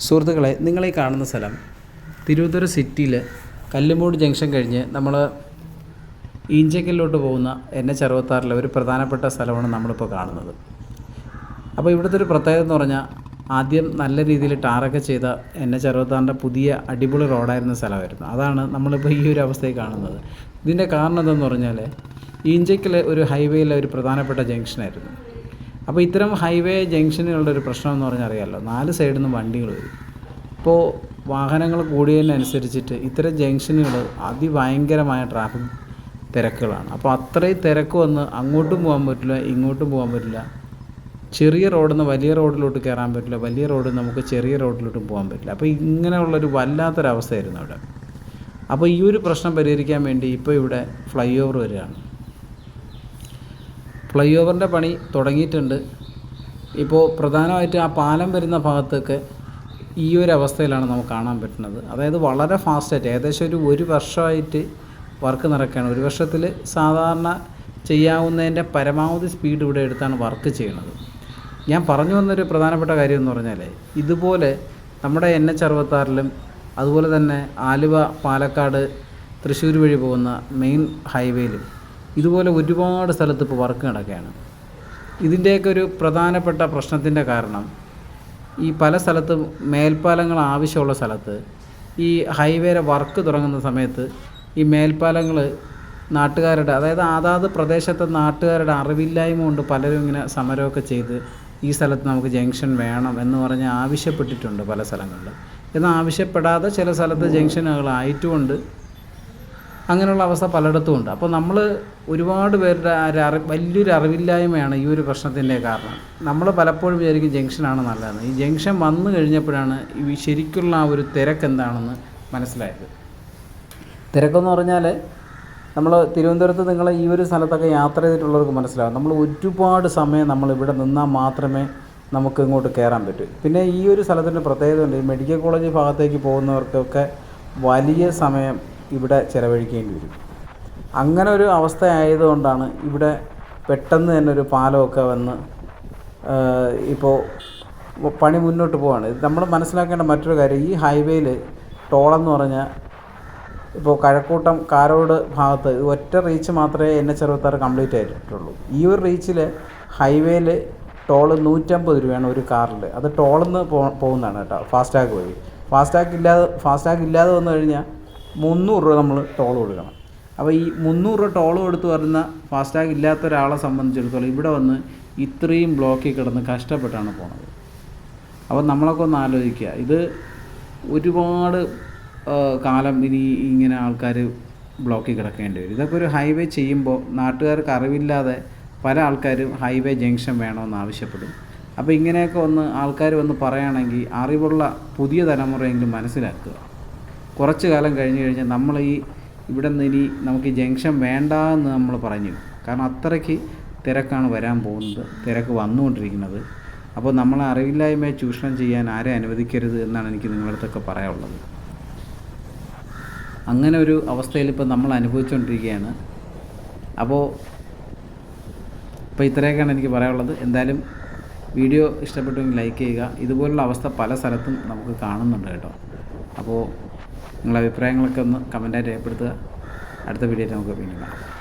സുഹൃത്തുക്കളെ നിങ്ങളീ കാണുന്ന സ്ഥലം തിരുവനന്തപുരം സിറ്റിയിൽ കല്ലുമൂട് ജംഗ്ഷൻ കഴിഞ്ഞ് നമ്മൾ ഈഞ്ചക്കലിലോട്ട് പോകുന്ന എൻ എച്ച് അറുപത്താറിലെ ഒരു പ്രധാനപ്പെട്ട സ്ഥലമാണ് നമ്മളിപ്പോൾ കാണുന്നത്. അപ്പോൾ ഇവിടുത്തെ ഒരു പ്രത്യേകത എന്ന് പറഞ്ഞാൽ ആദ്യം നല്ല രീതിയിൽ ടാറൊക്കെ ചെയ്ത എൻ എച്ച് അറുപത്താറിന്റെ പുതിയ അടിപൊളി റോഡായിരുന്ന സ്ഥലമായിരുന്നു. അതാണ് നമ്മളിപ്പോൾ ഈ ഒരു അവസ്ഥയിൽ കാണുന്നത്. ഇതിന്റെ കാരണം എന്തെന്ന് പറഞ്ഞാൽ ഈഞ്ചക്കൽ ഒരു ഹൈവേയിലെ ഒരു പ്രധാനപ്പെട്ട ജംഗ്ഷനായിരുന്നു. അപ്പോൾ ഇത്തരം ഹൈവേ ജംഗ്ഷനുകളുടെ ഒരു പ്രശ്നം എന്ന് പറഞ്ഞാൽ അറിയാമല്ലോ നാല് സൈഡിൽ നിന്ന് വണ്ടികൾ വരും. ഇപ്പോൾ വാഹനങ്ങൾ കൂടിയതിനനുസരിച്ചിട്ട് ഇത്തരം ജംഗ്ഷനുകൾ അതിഭയങ്കരമായ ട്രാഫിക് തിരക്കുകളാണ്. അപ്പോൾ അത്രയും തിരക്ക് വന്ന് അങ്ങോട്ടും പോകാൻ പറ്റില്ല ഇങ്ങോട്ടും പോകാൻ പറ്റില്ല. ചെറിയ റോഡിൽ നിന്ന് വലിയ റോഡിലോട്ട് കയറാൻ പറ്റില്ല വലിയ റോഡിൽ നമുക്ക് ചെറിയ റോഡിലോട്ടും പോകാൻ പറ്റില്ല. അപ്പോൾ ഇങ്ങനെയുള്ളൊരു വല്ലാത്തൊരവസ്ഥയായിരുന്നു അവിടെ. അപ്പോൾ ഈ ഒരു പ്രശ്നം പരിഹരിക്കാൻ വേണ്ടി ഇപ്പോൾ ഇവിടെ ഫ്ലൈ ഓവർ വരികയാണ്. ഫ്ലൈ ഓവറിന്റെ പണി തുടങ്ങിയിട്ടുണ്ട്. ഇപ്പോൾ പ്രധാനമായിട്ട് ആ പാലം വരുന്ന ഭാഗത്തൊക്കെ ഈ ഒരു അവസ്ഥയിലാണ് നമുക്ക് കാണാൻ പറ്റുന്നത്. അതായത് വളരെ ഫാസ്റ്റായിട്ട് ഏകദേശം ഒരു ഒരു വർഷമായിട്ട് വർക്ക് നടക്കുകയാണ്. ഒരു വർഷത്തിൽ സാധാരണ ചെയ്യാവുന്നതിന്റെ പരമാവധി സ്പീഡ് ഇവിടെ എടുത്താണ് വർക്ക് ചെയ്യുന്നത്. ഞാൻ പറഞ്ഞു വന്നൊരു പ്രധാനപ്പെട്ട കാര്യം എന്ന് പറഞ്ഞാൽ ഇതുപോലെ നമ്മുടെ എൻ എച്ച് അറുപത്താറിലും അതുപോലെ തന്നെ ആലുവ പാലക്കാട് തൃശ്ശൂർ വഴി പോകുന്ന മെയിൻ ഹൈവേയിലും ഇതുപോലെ ഒരുപാട് സ്ഥലത്ത് ഇപ്പോൾ വർക്ക് നടക്കുകയാണ്. ഇതിന്റെയൊക്കെ ഒരു പ്രധാനപ്പെട്ട പ്രശ്നത്തിന്റെ കാരണം ഈ പല സ്ഥലത്തും മേൽപ്പാലങ്ങൾ ആവശ്യമുള്ള സ്ഥലത്ത് ഈ ഹൈവേയുടെ വർക്ക് തുടങ്ങുന്ന സമയത്ത് ഈ മേൽപ്പാലങ്ങൾ നാട്ടുകാരുടെ അതായത് അതാത് പ്രദേശത്തെ നാട്ടുകാരുടെ അറിവില്ലായ്മ കൊണ്ട് പലരും ഇങ്ങനെ സമരമൊക്കെ ചെയ്ത് ഈ സ്ഥലത്ത് നമുക്ക് ജംഗ്ഷൻ വേണം എന്ന് പറഞ്ഞ് ആവശ്യപ്പെട്ടിട്ടുണ്ട് പല സ്ഥലങ്ങളിൽ എന്നാൽ ആവശ്യപ്പെടാതെ ചില സ്ഥലത്ത് ജംഗ്ഷനുകളായിട്ടുമുണ്ട് അങ്ങനെയുള്ള അവസ്ഥ പലയിടത്തും ഉണ്ട്. അപ്പോൾ നമ്മൾ ഒരുപാട് പേരുടെ ഒരു അറി വലിയൊരു അറിവില്ലായ്മയാണ് ഈ ഒരു പ്രശ്നത്തിന്റെ കാരണം. നമ്മൾ പലപ്പോഴും വിചാരിക്കും ജംഗ്ഷനാണ് നല്ലതെന്ന്. ഈ ജംഗ്ഷൻ വന്നു കഴിഞ്ഞപ്പോഴാണ് ഈ ശരിക്കുള്ള ആ ഒരു തിരക്ക് എന്താണെന്ന് മനസ്സിലായത്. തിരക്കെന്ന് പറഞ്ഞാൽ നമ്മൾ തിരുവനന്തപുരത്ത് നിങ്ങൾ ഈ ഒരു സ്ഥലത്തൊക്കെ യാത്ര ചെയ്തിട്ടുള്ളവർക്ക് മനസ്സിലാവും. നമ്മൾ ഒരുപാട് സമയം നമ്മൾ ഇവിടെ നിന്നാൽ മാത്രമേ നമുക്ക് ഇങ്ങോട്ട് കയറാൻ പറ്റൂ. പിന്നെ ഈ ഒരു സ്ഥലത്തിന്റെ പ്രത്യേകത ഉണ്ട്. ഈ മെഡിക്കൽ കോളേജ് ഭാഗത്തേക്ക് പോകുന്നവർക്കൊക്കെ വലിയ സമയം ഇവിടെ ചിലവഴിക്കേണ്ടി വരും. അങ്ങനെ ഒരു അവസ്ഥ ആയതുകൊണ്ടാണ് ഇവിടെ പെട്ടെന്ന് തന്നെ ഒരു പാലമൊക്കെ വന്ന് ഇപ്പോൾ പണി മുന്നോട്ട് പോവാണ്. നമ്മൾ മനസ്സിലാക്കേണ്ട മറ്റൊരു കാര്യം ഈ ഹൈവേയിൽ ടോളെന്ന് പറഞ്ഞാൽ ഇപ്പോൾ കഴക്കൂട്ടം കാരോട് ഭാഗത്ത് ഒറ്റ റീച്ച് മാത്രമേ എൻ എച്ച് അറുപത്താറ് കംപ്ലീറ്റ് ആയിട്ടുള്ളൂ. ഈ ഒരു റീച്ചിൽ ഹൈവേയിൽ ടോൾ നൂറ്റമ്പത് രൂപയാണ് ഒരു കാറിൽ അത് ടോളിൽ നിന്ന് പോകുന്നതാണ് കേട്ടോ ഫാസ്ടാഗ് വഴി. ഫാസ്ടാഗ് ഇല്ലാതെ ഫാസ്ടാഗ് ഇല്ലാതെ വന്നു കഴിഞ്ഞാൽ മുന്നൂറ് രൂപ നമ്മൾ ടോൾ കൊടുക്കണം. അപ്പോൾ ഈ മുന്നൂറ് രൂപ ടോൾ കൊടുത്ത് വരുന്ന ഫാസ്ടാഗ് ഇല്ലാത്ത ഒരാളെ സംബന്ധിച്ചിടത്തോളം ഇവിടെ വന്ന് ഇത്രയും ബ്ലോക്കിൽ കിടന്ന് കഷ്ടപ്പെട്ടാണ് പോണത്. അപ്പോൾ നമ്മളൊക്കെ ഒന്ന് ആലോചിക്കുക ഇത് ഒരുപാട് കാലം ഇനി ഇങ്ങനെ ആൾക്കാർ ബ്ലോക്കിൽ കിടക്കേണ്ടി വരും. ഇതൊക്കെ ഒരു ഹൈവേ ചെയ്യുമ്പോൾ നാട്ടുകാർക്ക് അറിവില്ലാതെ പല ആൾക്കാരും ഹൈവേ ജംഗ്ഷൻ വേണമെന്ന് ആവശ്യപ്പെടും. അപ്പോൾ ഇങ്ങനെയൊക്കെ ഒന്ന് ആൾക്കാർ വന്ന് പറയുകയാണെങ്കിൽ അറിവുള്ള പുതിയ തലമുറയെങ്കിലും മനസ്സിലാക്കുക. കുറച്ച് കാലം കഴിഞ്ഞ് കഴിഞ്ഞാൽ നമ്മൾ ഈ ഇവിടെ നിന്ന് ഇനി നമുക്ക് ഈ ജംഗ്ഷൻ വേണ്ട എന്ന് നമ്മൾ പറഞ്ഞു. കാരണം അത്രയ്ക്ക് തിരക്കാണ് വരാൻ പോകുന്നത് തിരക്ക് വന്നുകൊണ്ടിരിക്കുന്നത്. അപ്പോൾ നമ്മളെ അറിവില്ലായ്മയെ ചൂഷണം ചെയ്യാൻ ആരെ അനുവദിക്കരുത് എന്നാണ് എനിക്ക് നിങ്ങളുടെ അടുത്തൊക്കെ പറയാനുള്ളത്. അങ്ങനെ ഒരു അവസ്ഥയിൽ ഇപ്പോൾ നമ്മൾ അനുഭവിച്ചുകൊണ്ടിരിക്കുകയാണ്. അപ്പോൾ ഇപ്പോൾ ഇത്രയൊക്കെയാണ് എനിക്ക് പറയാനുള്ളത്. എന്തായാലും വീഡിയോ ഇഷ്ടപ്പെട്ടുവെങ്കിൽ ലൈക്ക് ചെയ്യുക. ഇതുപോലുള്ള അവസ്ഥ പല സ്ഥലത്തും നമുക്ക് കാണുന്നുണ്ട് കേട്ടോ. അപ്പോൾ നിങ്ങളുടെ അഭിപ്രായങ്ങളൊക്കെ ഒന്ന് കമന്റായിട്ട് രേഖപ്പെടുത്തുക. അടുത്ത വീഡിയോയിൽ നമുക്ക് വീണ്ടും കാണാം.